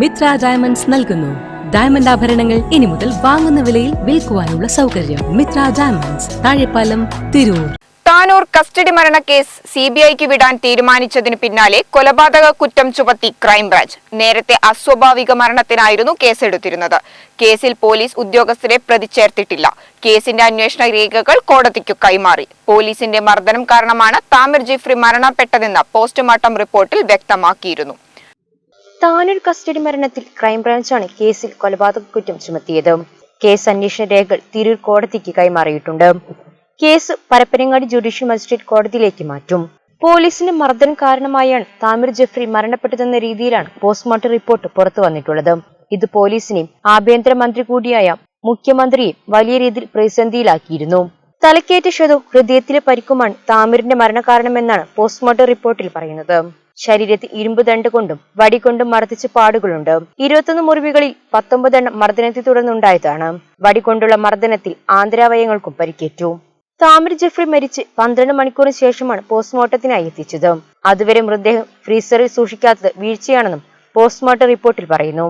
Mitra diamonds നൽകുന്നു. Diamond ആഭരണങ്ങൾ ഇനി മുതൽ വാങ്ങുന്ന വിലയിൽ വിൽക്കുവാനുള്ള സൗകര്യം മിത്ര ഡയമണ്ട്സ് താഴെപ്പാലം തിരൂർ. താനൂർ കസ്റ്റഡി മരണക്കേസ് സി ബി ഐക്ക് വിടാൻ തീരുമാനിച്ചതിന് പിന്നാലെ കൊലപാതക കുറ്റം ചുമത്തി ക്രൈംബ്രാഞ്ച്. നേരത്തെ അസ്വാഭാവിക മരണത്തിനായിരുന്നു കേസെടുത്തിരുന്നത്. കേസിൽ പോലീസ് ഉദ്യോഗസ്ഥരെ പ്രതിചേർത്തിട്ടില്ല കേസിന്റെ അന്വേഷണ രേഖകൾ കോടതിക്കു കൈമാറി. പോലീസിന്റെ മർദ്ദനം കാരണമാണ് താമിർ ജിഫ്രി മരണപ്പെട്ടതെന്ന് പോസ്റ്റ്മോർട്ടം റിപ്പോർട്ടിൽ വ്യക്തമാക്കിയിരുന്നു. താനൂർ കസ്റ്റഡി മരണത്തിൽ ക്രൈംബ്രാഞ്ചാണ് കേസിൽ കൊലപാതക കുറ്റം ചുമത്തിയത്. കേസ് അന്വേഷണ രേഖകൾ തിരൂർ കോടതിക്ക് കൈമാറിയിട്ടുണ്ട്. കേസ് പരപ്പനങ്ങാടി ജുഡീഷ്യൽ മജിസ്ട്രേറ്റ് കോടതിയിലേക്ക് മാറ്റും. പോലീസിന്റെ മർദ്ദനം കാരണമായാണ് താമിർ ജഫ്രി മരണപ്പെട്ടതെന്ന രീതിയിലാണ് പോസ്റ്റ്മോർട്ടം റിപ്പോർട്ട് പുറത്തു വന്നിട്ടുള്ളത്. ഇത് പോലീസിനെയും ആഭ്യന്തരമന്ത്രി കൂടിയായ മുഖ്യമന്ത്രിയെയും വലിയ രീതിയിൽ പ്രതിസന്ധിയിലാക്കിയിരുന്നു. തലക്കേറ്റ ക്ഷതവും ഹൃദയത്തിലെ പരിക്കുമാണ് താമിറിന്റെ മരണകാരണമെന്നാണ് പോസ്റ്റ്മോർട്ടം റിപ്പോർട്ടിൽ പറയുന്നത്. ശരീരത്തിൽ ഇരുമ്പ് ദണ്ട് കൊണ്ടും വടി കൊണ്ടും മർദ്ദിച്ച പാടുകളുണ്ട്. ഇരുപത്തൊന്ന് മുറിവുകളിൽ പത്തൊമ്പതെണ്ണം മർദ്ദനത്തെ തുടർന്നുണ്ടായതാണ്. വടി കൊണ്ടുള്ള മർദ്ദനത്തിൽ ആന്തരാവയങ്ങൾക്കും പരിക്കേറ്റു. താമിർ ജഫ്രി മരിച്ച് പന്ത്രണ്ട് മണിക്കൂറിന് ശേഷമാണ് പോസ്റ്റ്മോർട്ടത്തിനായി എത്തിച്ചത്. അതുവരെ മൃതദേഹം ഫ്രീസറിൽ സൂക്ഷിക്കാത്തത് വീഴ്ചയാണെന്നും പോസ്റ്റ്മോർട്ടം റിപ്പോർട്ടിൽ പറയുന്നു.